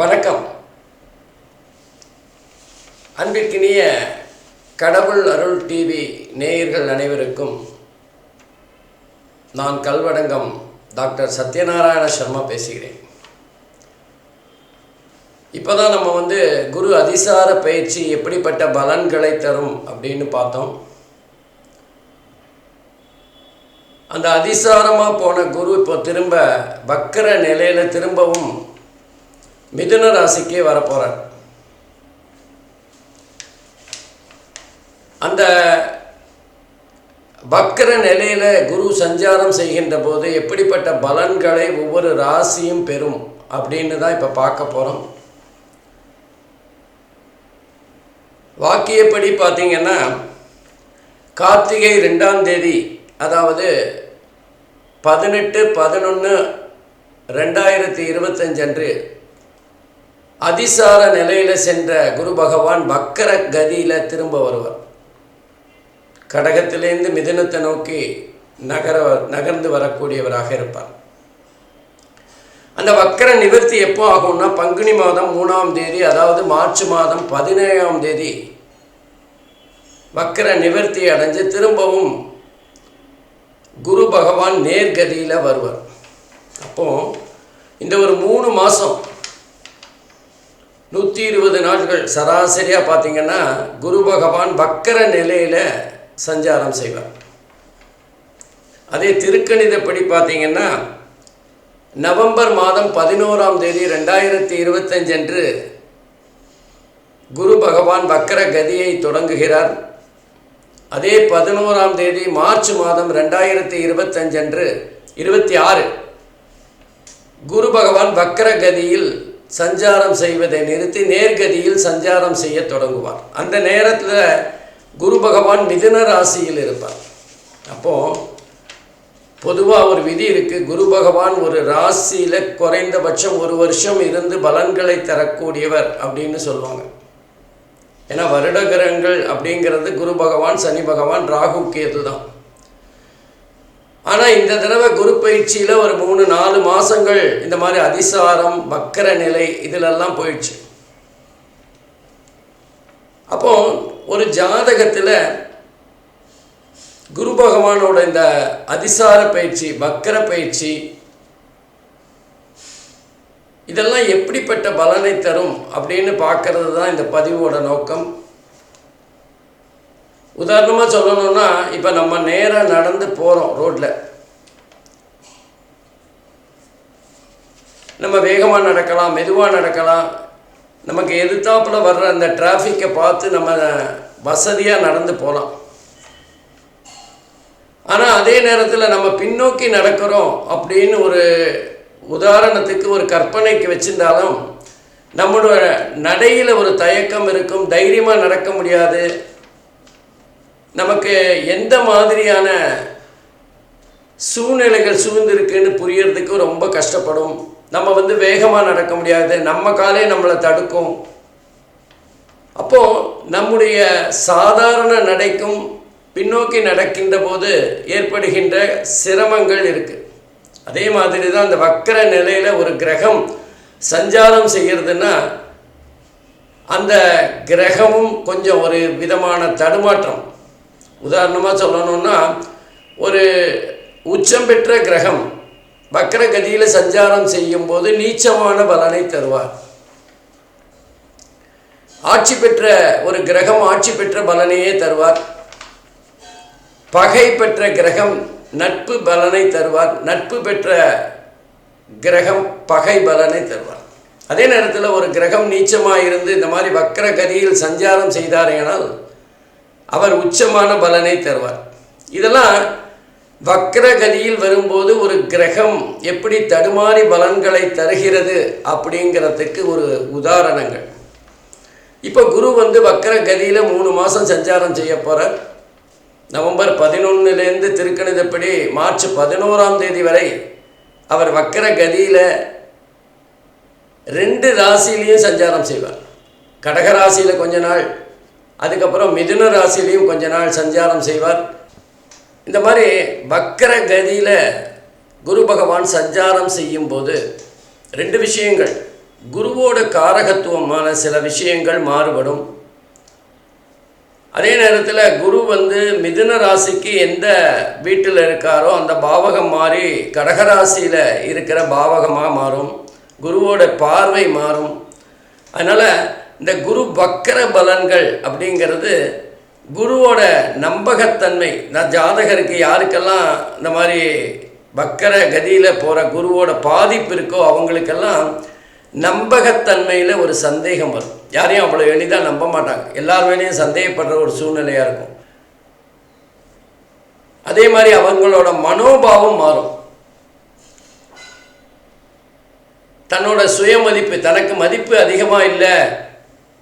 வணக்கம். அன்பிற்கினிய கடவுள் அருள் டிவி நேயர்கள் அனைவருக்கும் நான் கல்வடங்கம் டாக்டர் சத்யநாராயண சர்மா பேசுகிறேன். இப்போ தான் நம்ம வந்து குரு அதிசார பயிற்சி எப்படிப்பட்ட பலன்களை தரும் அப்படின்னு பார்த்தோம். அந்த அதிசாரமாக போன குரு இப்போ திரும்ப வக்கர நிலையில் திரும்பவும் மிதுன ராசிக்கே வரப்போகிறார் அந்த வக்கர நிலையில் குரு சஞ்சாரம் செய்கின்ற போது எப்படிப்பட்ட பலன்களை ஒவ்வொரு ராசியும் பெறும் அப்படின்னு தான் இப்போ பார்க்க போகிறோம் வாக்கியப்படி பார்த்திங்கன்னா கார்த்திகை ரெண்டாம் தேதி அதாவது பதினெட்டு பதினொன்று ரெண்டாயிரத்தி இருபத்தஞ்சு அன்று அதிசார நிலையில் சென்ற குரு பகவான் வக்கர கதியில் திரும்ப வருவார். கடகத்திலேருந்து மிதனத்தை நோக்கி நகர நகர்ந்து வரக்கூடியவராக இருப்பார். அந்த வக்கர நிவர்த்தி எப்போ ஆகும்னா பங்குனி மாதம் மூணாம் தேதி அதாவது மார்ச் மாதம் பதினேழாம் தேதி வக்கர நிவர்த்தி அடைஞ்சு திரும்பவும் குரு பகவான் நேர்கதியில் வருவார். அப்போ இந்த ஒரு மூணு மாதம் நூற்றி இருபது நாட்கள் சராசரியாக பார்த்தீங்கன்னா குரு பகவான் வக்கர நிலையில் சஞ்சாரம் செய்வார். அதே திருக்கணிதப்படி பார்த்தீங்கன்னா நவம்பர் மாதம் பதினோராம் தேதி ரெண்டாயிரத்தி இருபத்தஞ்சு அன்று குரு பகவான் வக்கர கதியை தொடங்குகிறார். அதே பதினோராம் தேதி மார்ச் மாதம் ரெண்டாயிரத்தி இருபத்தஞ்சு அன்று இருபத்தி ஆறு குரு பகவான் வக்கர கதியில் சஞ்சாரம் செய்வதை நிறுத்தி நேர்கதியில் சஞ்சாரம் செய்ய தொடங்குவார். அந்த நேரத்தில் குரு பகவான் மிதுன ராசியில் இருப்பார். அப்போது பொதுவாக ஒரு விதி இருக்குது குரு பகவான் ஒரு ராசியில் குறைந்தபட்சம் ஒரு வருஷம் இருந்து பலன்களை தரக்கூடியவர் அப்படின்னு சொல்லுவாங்க. ஏன்னா வருடகிரகங்கள் அப்படிங்கிறது குரு பகவான் சனி பகவான் ராகு கேது தான். ஆனால் இந்த தடவை குரு பயிற்சியில் ஒரு மூணு நாலு மாதங்கள் இந்த மாதிரி அதிசாரம் வக்கர நிலை இதிலெல்லாம் போயிடுச்சு. அப்போ ஒரு ஜாதகத்தில் குரு பகவானோட இந்த அதிசார பயிற்சி வக்கர பயிற்சி இதெல்லாம் எப்படிப்பட்ட பலனை தரும் அப்படின்னு பார்க்கறது தான் இந்த பதிவோட நோக்கம். உதாரணமாக சொல்லணும்னா இப்போ நம்ம நேராக நடந்து போகிறோம் ரோட்டில் நம்ம வேகமாக நடக்கலாம் மெதுவாக நடக்கலாம். நமக்கு எதிர்த்தாப்பில் வர்ற அந்த டிராஃபிக்கை பார்த்து நம்ம வசதியாக நடந்து போகலாம் ஆனால் அதே நேரத்தில் நம்ம பின்னோக்கி நடக்கிறோம் அப்படின்னு ஒரு உதாரணத்துக்கு ஒரு கற்பனைக்கு வச்சிருந்தாலும் நம்மளோட நடையில் ஒரு தயக்கம் இருக்கும் தைரியமாக நடக்க முடியாது. நமக்கு எந்த மாதிரியான சூழ்நிலைகள் சூழ்ந்திருக்குன்னு புரியறதுக்கு ரொம்ப கஷ்டப்படும். நம்ம வந்து வேகமாக நடக்க முடியாது. நம்ம காலே நம்மளை தடுக்கும். அப்போது நம்முடைய சாதாரண நடைக்கும் பின்னோக்கி நடக்கின்ற போது ஏற்படுகின்ற சிரமங்கள் இருக்குது அதே மாதிரி தான் அந்த வக்கர நிலையில் ஒரு கிரகம் சஞ்சாரம் செய்கிறதுனா அந்த கிரகமும் கொஞ்சம் ஒரு விதமான தடுமாற்றம். உதாரணமாக சொல்லணும்னா ஒரு உச்சம் பெற்ற கிரகம் வக்கரகதியில் சஞ்சாரம் செய்யும் போது நீச்சமான பலனை தருவார். ஆட்சி பெற்ற ஒரு கிரகம் ஆட்சி பெற்ற பலனையே தருவார். பகை பெற்ற கிரகம் நட்பு பலனை தருவார். நட்பு பெற்ற கிரகம் பகை பலனை தருவார். அதே நேரத்தில் ஒரு கிரகம் நீச்சமாக இருந்து இந்த மாதிரி வக்கர கதியில் சஞ்சாரம் செய்தாரேனால் அவர் உச்சமான பலனை தருவார். இதெல்லாம் வக்கர கதியில் வரும்போது ஒரு கிரகம் எப்படி தடுமாறி பலன்களை தருகிறது அப்படிங்கிறதுக்கு ஒரு உதாரணங்கள். இப்போ குரு வந்து வக்கர கதியில் மூணு மாதம் சஞ்சாரம் செய்ய போகிறார் நவம்பர் பதினொன்னுலேருந்து திருக்கணிதப்படி மார்ச் பதினோராம் தேதி வரை அவர் வக்கர கதியில் ரெண்டு ராசிலையும் சஞ்சாரம் செய்வார். கடக ராசியில் கொஞ்ச நாள் அதுக்கப்புறம் மிதுன ராசிலையும் கொஞ்ச நாள் சஞ்சாரம் செய்வார். இந்த மாதிரி வக்கர கதியில் குரு பகவான் சஞ்சாரம் செய்யும்போது ரெண்டு விஷயங்கள். குருவோட காரகத்துவமான சில விஷயங்கள் மாறுபடும். அதே நேரத்தில் குரு வந்து மிதுன ராசிக்கு எந்த வீட்டில் இருக்காரோ அந்த பாவகம் மாறி கடகராசியில் இருக்கிற பாவகமாக மாறும். குருவோட பார்வை மாறும். அதனால் இந்த குரு வக்கர பலன்கள் அப்படிங்கிறது குருவோட நம்பகத்தன்மை. நான் ஜாதகருக்கு யாருக்கெல்லாம் இந்த மாதிரி வக்கர கதியில் போகிற குருவோட பாதிப்பு இருக்கோ அவங்களுக்கெல்லாம் நம்பகத்தன்மையில் ஒரு சந்தேகம் வரும். யாரையும் அவ்வளோ எளிதாக நம்ப மாட்டாங்க. எல்லார் மேலேயும் சந்தேகப்படுற ஒரு சூழ்நிலையாக இருக்கும். அதே மாதிரி அவங்களோட மனோபாவம் மாறும். தன்னோட சுயமதிப்பு தனக்கு மதிப்பு அதிகமாக இல்லை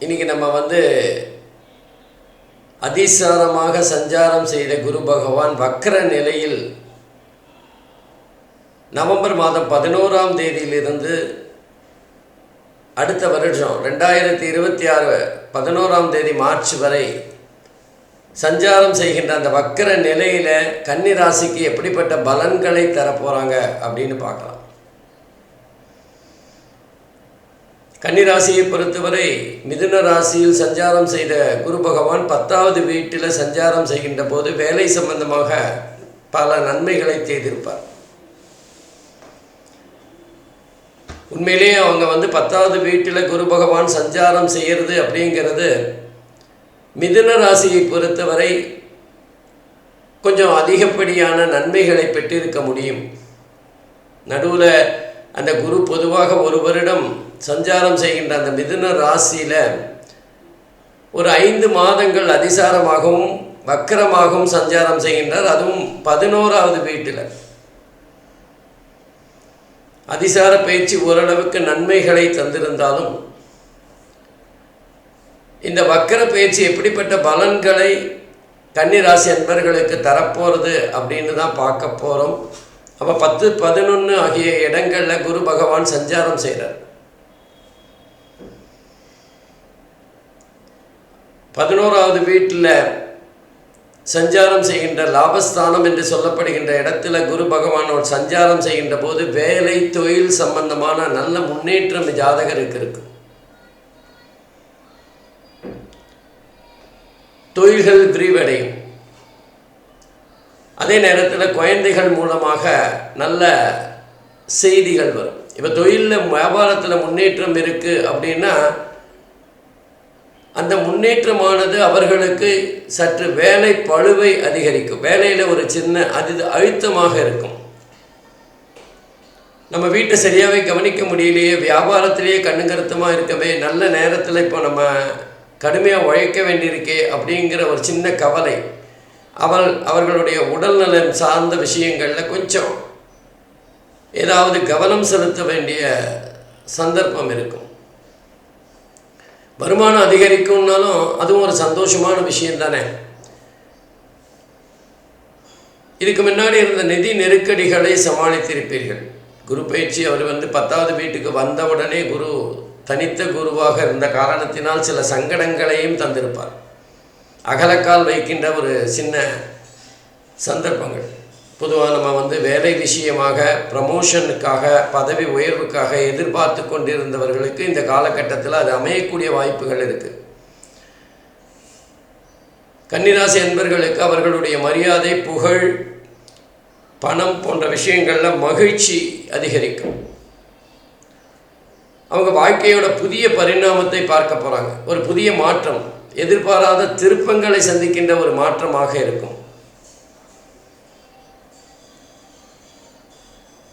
இன்றைக்கி நம்ம வந்து அதிசாரமாக சஞ்சாரம் செய்த குரு பகவான் வக்கர நிலையில் நவம்பர் மாதம் பதினோராம் தேதியிலிருந்து அடுத்த வருஷம் ரெண்டாயிரத்தி இருபத்தி ஆறு பதினோராம் தேதி மார்ச் வரை சஞ்சாரம் செய்கின்ற அந்த வக்கர நிலையில் கன்னி ராசிக்கு எப்படிப்பட்ட பலன்களை தரப்போகிறாங்க அப்படின்னு பார்க்கலாம். கன்னிராசியை பொறுத்தவரை மிதுன ராசியில் சஞ்சாரம் செய்த குரு பகவான் பத்தாவது வீட்டில் சஞ்சாரம் செய்கின்ற போது வேலை சம்பந்தமாக பல நன்மைகளை செய்திருப்பார். உண்மையிலேயே அவங்க வந்து பத்தாவது வீட்டில் குரு பகவான் சஞ்சாரம் செய்கிறது அப்படிங்கிறது மிதுன ராசியை பொறுத்தவரை கொஞ்சம் அதிகப்படியான நன்மைகளை பெற்றிருக்க முடியும். நடுவில் அந்த குரு பொதுவாக ஒரு வருடம் சஞ்சாரம் செய்கின்ற அந்த மிதுன ராசியில் ஒரு ஐந்து மாதங்கள் அதிசாரமாகவும் வக்கரமாகவும் சஞ்சாரம் செய்கின்றார். அதுவும் பதினோராவது வீட்டில். அதிசார பயிற்சி ஓரளவுக்கு நன்மைகளை தந்திருந்தாலும் இந்த வக்கர பயிற்சி எப்படிப்பட்ட பலன்களை கன்னிராசி அன்பர்களுக்கு தரப்போகிறது அப்படின்னு தான் பார்க்க போகிறோம் அப்போ பத்து பதினொன்று ஆகிய இடங்களில் குரு பகவான் சஞ்சாரம் செய்கிறார் பதினோராவது வீட்டில் சஞ்சாரம் செய்கின்ற லாபஸ்தானம் என்று சொல்லப்படுகின்ற இடத்துல குரு பகவானோட சஞ்சாரம் செய்கின்ற போது வேலை தொழில் சம்பந்தமான நல்ல முன்னேற்றம் ஜாதகருக்கு இருக்கு. தொழில்கள் விரிவடையும். அதே நேரத்தில் குழந்தைகள் மூலமாக நல்ல செய்திகள் வரும். இப்போ தொழிலில் வியாபாரத்தில் முன்னேற்றம் இருக்குது அப்படின்னா அந்த முன்னேற்றமானது அவர்களுக்கு சற்று வேலை பழுவை அதிகரிக்கும். வேலையில் ஒரு சின்ன அது அழுத்தமாக இருக்கும். நம்ம வீட்டை சரியாகவே கவனிக்க முடியலையே வியாபாரத்திலேயே கண்ணுங்கருத்தமாக இருக்கவே நல்ல நேரத்தில் இப்போ நம்ம கடுமையாக உழைக்க வேண்டியிருக்கே அப்படிங்கிற ஒரு சின்ன கவலை. அவள் அவர்களுடைய உடல்நலன் சார்ந்த விஷயங்களில் கொஞ்சம் ஏதாவது கவனம் செலுத்த வேண்டிய சந்தர்ப்பம் இருக்கும். வருமானம் அதிகரிக்கும்னாலும் அதுவும் ஒரு சந்தோஷமான விஷயம் தானே? இதுக்கு முன்னாடி இருந்த நிதி நெருக்கடிகளை சமாளித்திருப்பீர்கள். குரு பயிற்சி அவர் வந்து பத்தாவது வீட்டுக்கு வந்தவுடனே குரு தனித்த குருவாக இருந்த காரணத்தினால் சில சங்கடங்களையும் தந்திருப்பார். அகலக்கால் வைக்கின்ற ஒரு சின்ன சந்தர்ப்பங்கள். பொதுவாக நம்ம வந்து வேலை விஷயமாக ப்ரமோஷனுக்காக பதவி உயர்வுக்காக எதிர்பார்த்து கொண்டிருந்தவர்களுக்கு இந்த காலகட்டத்தில் அது அமையக்கூடிய வாய்ப்புகள் இருக்குது கன்னிராசி என்பர்களுக்கு அவர்களுடைய மரியாதை புகழ் பணம் போன்ற விஷயங்களில் மகிழ்ச்சி அதிகரிக்கும். அவங்க வாழ்க்கையோட புதிய பரிணாமத்தை பார்க்க போகிறாங்க ஒரு புதிய மாற்றம் எதிர்பாராத திருப்பங்களை சந்திக்கின்ற ஒரு மாற்றமாக இருக்கும்.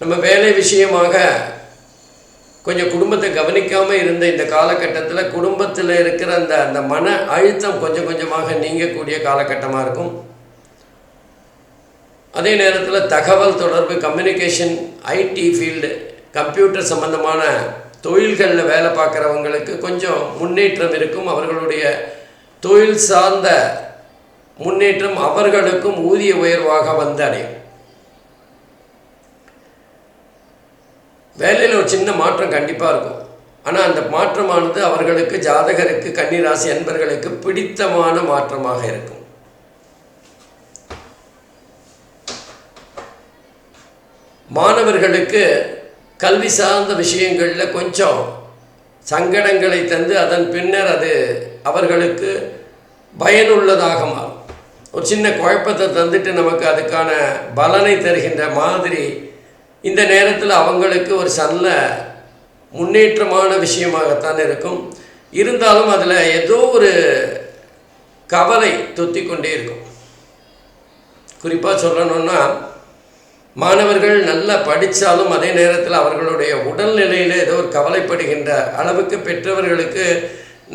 நம்ம வேலை விஷயமாக கொஞ்சம் குடும்பத்தை கவனிக்காமல் இருந்த இந்த காலகட்டத்தில் குடும்பத்தில் இருக்கிற அந்த அந்த மன அழுத்தம் கொஞ்சம் கொஞ்சமாக நீங்கக்கூடிய காலகட்டமாக இருக்கும். அதே நேரத்தில் தகவல் தொடர்பு கம்யூனிகேஷன் ஐடி ஃபீல்டு கம்ப்யூட்டர் சம்பந்தமான தொழில்களில் வேலை பார்க்குறவங்களுக்கு கொஞ்சம் முன்னேற்றம் இருக்கும். அவர்களுடைய தொழில் சார்ந்த முன்னேற்றம் அவர்களுக்கும் ஊதிய உயர்வாக வந்து வேலையில் ஒரு சின்ன மாற்றம் கண்டிப்பாக இருக்கும். ஆனால் அந்த மாற்றமானது அவர்களுக்கு ஜாதகருக்கு கன்னிராசி அன்பர்களுக்கு பிடித்தமான மாற்றமாக இருக்கும். மாணவர்களுக்கு கல்வி சார்ந்த விஷயங்களில் கொஞ்சம் சங்கடங்களை தந்து அதன் பின்னர் அது அவர்களுக்கு பயனுள்ளதாக மாறும். ஒரு சின்ன குழப்பத்தை தந்துட்டு நமக்கு அதுக்கான பலனை தருகின்ற மாதிரி இந்த நேரத்தில் அவங்களுக்கு ஒரு நல்ல முன்னேற்றமான விஷயமாகத்தான் இருக்கும். இருந்தாலும் அதில் ஏதோ ஒரு கவலை தொத்தி கொண்டே இருக்கும். குறிப்பாக சொல்லணும்னா மாணவர்கள் நல்லா படித்தாலும் அதே நேரத்தில் அவர்களுடைய உடல்நிலையில் ஏதோ ஒரு கவலைப்படுகின்ற அளவுக்கு பெற்றவர்களுக்கு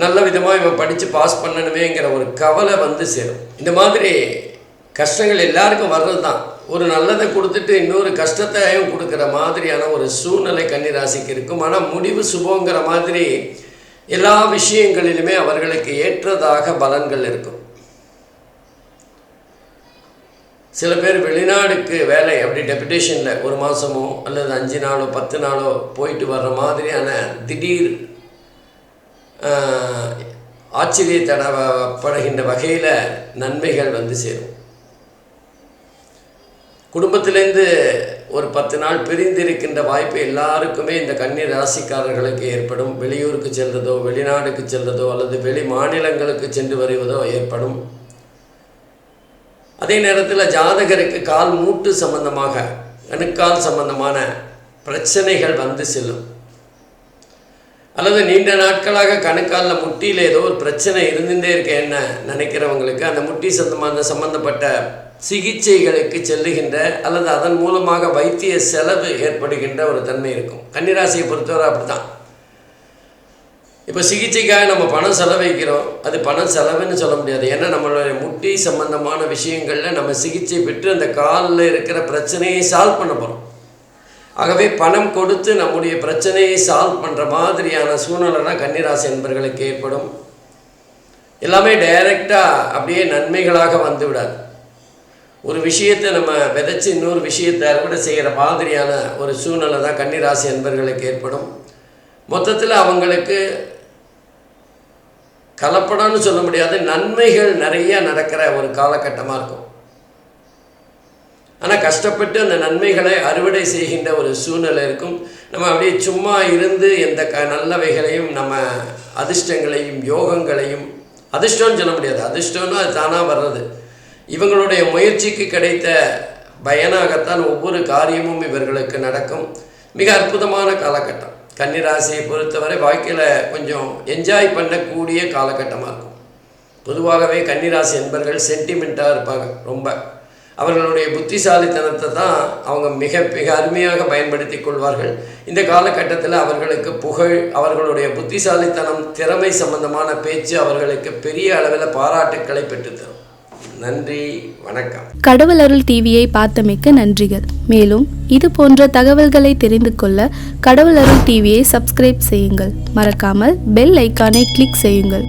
நல்ல விதமாக இவன் படித்து பாஸ் பண்ணணுமேங்கிற ஒரு கவலை வந்து சேரும். இந்த மாதிரி கஷ்டங்கள் எல்லாருக்கும் வர்றது தான் ஒரு நல்லதை கொடுத்துட்டு இன்னொரு கஷ்டத்தையும் கொடுக்குற மாதிரியான ஒரு சூழ்நிலை கன்னிராசிக்கு இருக்கும். ஆனால் முடிவு சுபங்கிற மாதிரி எல்லா விஷயங்களிலுமே அவர்களுக்கு ஏற்றதாக பலன்கள் இருக்கும். சில பேர் வெளிநாடுக்கு வேலை அப்படி டெபுடேஷனில் ஒரு மாதமோ அல்லது அஞ்சு நாளோ பத்து நாளோ போயிட்டு வர்ற மாதிரியான திடீர் ஆச்சரியத்தடப்படுகின்ற வகையில் நன்மைகள் வந்து சேரும். குடும்பத்திலேருந்து ஒரு பத்து நாள் பிரிந்திருக்கின்ற வாய்ப்பு எல்லாருக்குமே இந்த கன்னி ராசிக்காரர்களுக்கு ஏற்படும். வெளியூருக்கு செல்வதோ வெளிநாடுக்கு செல்வதோ அல்லது வெளி மாநிலங்களுக்கு சென்று வருவதோ ஏற்படும். அதே நேரத்தில் ஜாதகருக்கு கால் மூட்டு சம்பந்தமாக அணுக்கால் சம்பந்தமான பிரச்சனைகள் வந்து செல்லும். அல்லது நீண்ட நாட்களாக கணுக்காலில் முட்டியில் ஏதோ ஒரு பிரச்சனை இருந்துகிட்டே இருக்க என்ன நினைக்கிறவங்களுக்கு அந்த முட்டி சம்பந்தமான சம்பந்தப்பட்ட சிகிச்சைகளுக்கு செல்லுகின்ற அல்லது அதன் மூலமாக வைத்திய செலவு ஏற்படுகின்ற ஒரு தன்மை இருக்கும். கன்னிராசியை பொறுத்தவரை அப்படி தான் இப்போ சிகிச்சைக்காக நம்ம பணம் செலவழிக்கிறோம். அது பணம் செலவுன்னு சொல்ல முடியாது. ஏன்னா நம்மளுடைய முட்டி சம்பந்தமான விஷயங்களில் நம்ம சிகிச்சை பெற்று அந்த காலில் இருக்கிற பிரச்சனையை சால்வ் பண்ண போகிறோம் ஆகவே பணம் கொடுத்து நம்முடைய பிரச்சனையை சால்வ் பண்ணுற மாதிரியான சூழ்நிலை தான் கன்னிராசி என்பர்களுக்கு ஏற்படும். எல்லாமே டைரெக்டாக அப்படியே நன்மைகளாக வந்து விடாது. ஒரு விஷயத்தை நம்ம விதைச்சி இன்னொரு விஷயத்தை அறுவடை செய்கிற மாதிரியான ஒரு சூழ்நிலை தான் கன்னிராசி என்பர்களுக்கு ஏற்படும். மொத்தத்தில் அவங்களுக்கு கலப்படம்னு சொல்ல முடியாது நன்மைகள் நிறையா நடக்கிற ஒரு காலகட்டமாக இருக்கும். ஆனால் கஷ்டப்பட்டு அந்த நன்மைகளை அறுவடை செய்கின்ற ஒரு சூழ்நிலை இருக்கும். நம்ம அப்படியே சும்மா இருந்து எந்த க நல்லவைகளையும் நம்ம அதிர்ஷ்டங்களையும் யோகங்களையும் அதிர்ஷ்டம்னு சொல்ல முடியாது. அதிர்ஷ்டம்னு அது தானாக வர்றது. இவங்களுடைய முயற்சிக்கு கிடைத்த பயனாகத்தான் ஒவ்வொரு காரியமும் இவர்களுக்கு நடக்கும். மிக அற்புதமான காலகட்டம். கன்னிராசியை பொறுத்தவரை வாழ்க்கையில் கொஞ்சம் என்ஜாய் பண்ணக்கூடிய காலகட்டமாக இருக்கும். பொதுவாகவே கன்னிராசி என்பர்கள் சென்டிமெண்ட்டாக இருப்பாங்க ரொம்ப. அவர்களுடைய புத்திசாலித்தனத்தை தான் அவங்க மிக மிக அருமையாக பயன்படுத்தி கொள்வார்கள். இந்த காலகட்டத்தில் அவர்களுக்கு புகழ் அவர்களுடைய புத்திசாலித்தனம் திறமை சம்பந்தமான பேச்சு அவர்களுக்கு பெரிய அளவில் பாராட்டுக்களை பெற்றுத்தரும். நன்றி வணக்கம். கடவுள் அருள் டிவியை பார்த்தமைக்க நன்றிகள். மேலும் இது போன்ற தகவல்களை தெரிந்து கொள்ள கடவுள் அருள் டிவியை சப்ஸ்கிரைப் செய்யுங்கள். மறக்காமல் பெல் ஐக்கானை கிளிக் செய்யுங்கள்.